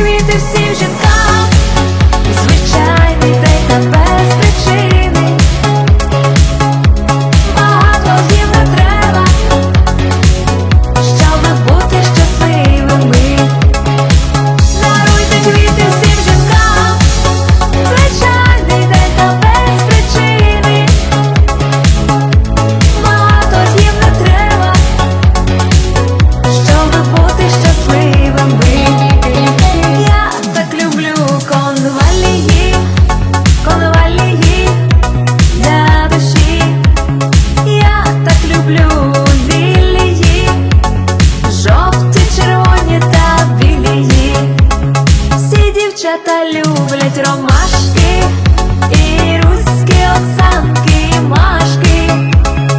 create this люблю лілії, жовті, червоні та білії, люблять роман.